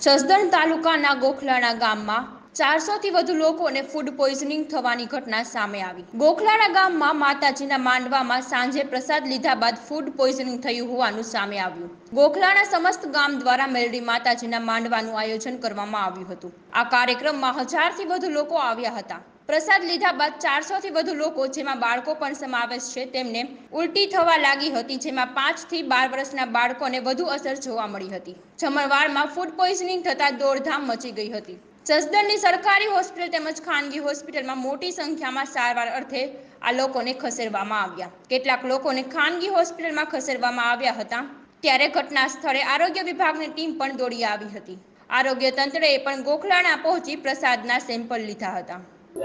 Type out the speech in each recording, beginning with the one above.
જસદણ તાલુકાના ગોખલાણા ગામમાં ચારસોથી વધુ લોકોને ફૂડ પોઈઝનિંગ થવાની ઘટના સામે આવી. ગોખલાણા ગામમાં માતાજીના માંડવામાં સાંજે પ્રસાદ લીધા બાદ ફૂડ પોઈઝનિંગ થયું હોવાનું સામે આવ્યું. ગોખલાણા સમસ્ત ગામ દ્વારા મેલડી માતાજીના માંડવાનું આયોજન કરવામાં આવ્યું હતું. આ કાર્યક્રમમાં હજારથી વધુ લોકો આવ્યા હતા. પ્રસાદ લીધા બાદ ચારસોથી વધુ લોકો, જેમાં બાળકો પણ સમાવેશ છે, તેમને ઉલટી થવા લાગી હતી, જેમાં પાંચથી બાર વર્ષના બાળકોને વધુ અસર જોવા મળી હતી. જમણવારમાં ફૂડ પોઈઝનિંગ થતાં દોડધામ મચી ગઈ હતી. જસદણની સરકારી હોસ્પિટલ તેમજ ખાનગી હોસ્પિટલમાં મોટી સંખ્યામાં સારવાર અર્થે આ લોકોને ખસેડવામાં આવ્યા. કેટલાક લોકોને ખાનગી હોસ્પિટલમાં ખસેડવામાં આવ્યા હતા. ત્યારે ઘટના સ્થળે આરોગ્ય વિભાગની ટીમ પણ દોડી આવી હતી. આરોગ્ય તંત્રએ પણ ગોખલાણા પહોંચી પ્રસાદના સેમ્પલ લીધા હતા.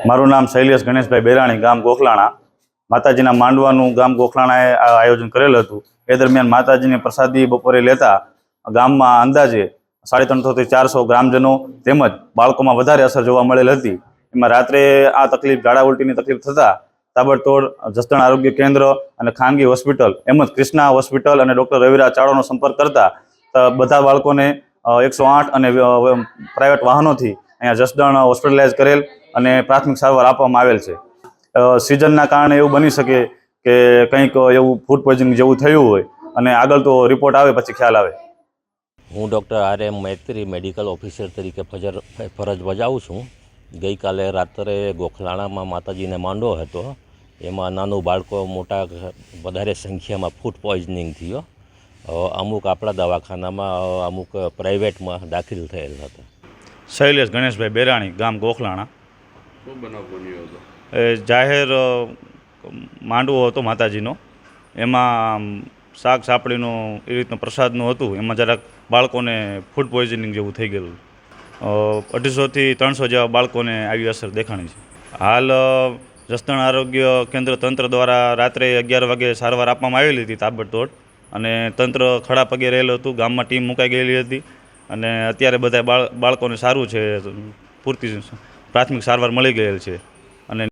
મારું નામ શૈલેષ ગણેશભાઈ બેરાણી, ગામ ગોખલાણા. માતાજીના માંડવાનું ગામ ગોખલાણાએ આયોજન કરેલ હતું. એ દરમિયાન માતાજીને પ્રસાદી બપોરે લેતા ગામમાં અંદાજે સાડી ત્રણસોથી ચારસો ગ્રામજનો તેમજ બાળકોમાં વધારે અસર જોવા મળેલ હતી. એમાં રાત્રે આ તકલીફ ઝાડા ઉલટીની તકલીફ થતાં તાબડતોડ જસદણ આરોગ્ય કેન્દ્ર અને ખાનગી હોસ્પિટલ એમજ ક્રિષ્ના હોસ્પિટલ અને ડૉક્ટર રવિરા ચાળોનો સંપર્ક કરતા બધા બાળકોને એકસો આઠ અને પ્રાઇવેટ વાહનોથી અહીંયા જસદણ હોસ્પિટલાઇઝ કરેલ અને પ્રાથમિક સારવાર આપવામાં આવેલ છે. સિઝનના કારણે એવું બની શકે કે કંઈક એવું ફૂડ પોઈઝનિંગ જેવું થયું હોય અને આગળ તો રિપોર્ટ આવે પછી ખ્યાલ આવે. હું doctor R M Maitri medical officer તરીકે ફજર ફરજ બજાવું છું. ગઈકાલે રાત્રે ગોખલાણામાં માતાજીને માંડવો હતો. એમાં નાનું બાળકો મોટા વધારે સંખ્યામાં ફૂડ પોઈઝનિંગ થયો. અમુક આપણા દવાખાનામાં અમુક પ્રાઇવેટમાં દાખલ થયેલ હતા. શૈલેષ ગણેશભાઈ બેરાણી ગામ ગોખલાણા. શું બનાવ બન્યો હતો? એ જાહેર માંડવો હતો માતાજીનો. એમાં શાક સાપડીનું એ રીતનું પ્રસાદનું હતું. એમાં જરાક બાળકોને ફૂડ પોઈઝનિંગ જેવું થઈ ગયેલું. અઢીસોથી ત્રણસો જેવા બાળકોને આવી અસર દેખાણી છે. હાલ જસદણ આરોગ્ય કેન્દ્ર તંત્ર દ્વારા રાત્રે અગિયાર વાગે સારવાર આપવામાં આવેલી હતી તાબડતોડ અને તંત્ર ખડા પગે રહેલું હતું, ગામમાં ટીમ મુકાઈ ગયેલી હતી અને અત્યારે બધા બાળ, બાળકોને સારું છે, પૂરતી પ્રાથમિક સારવાર મળી ગયેલ છે.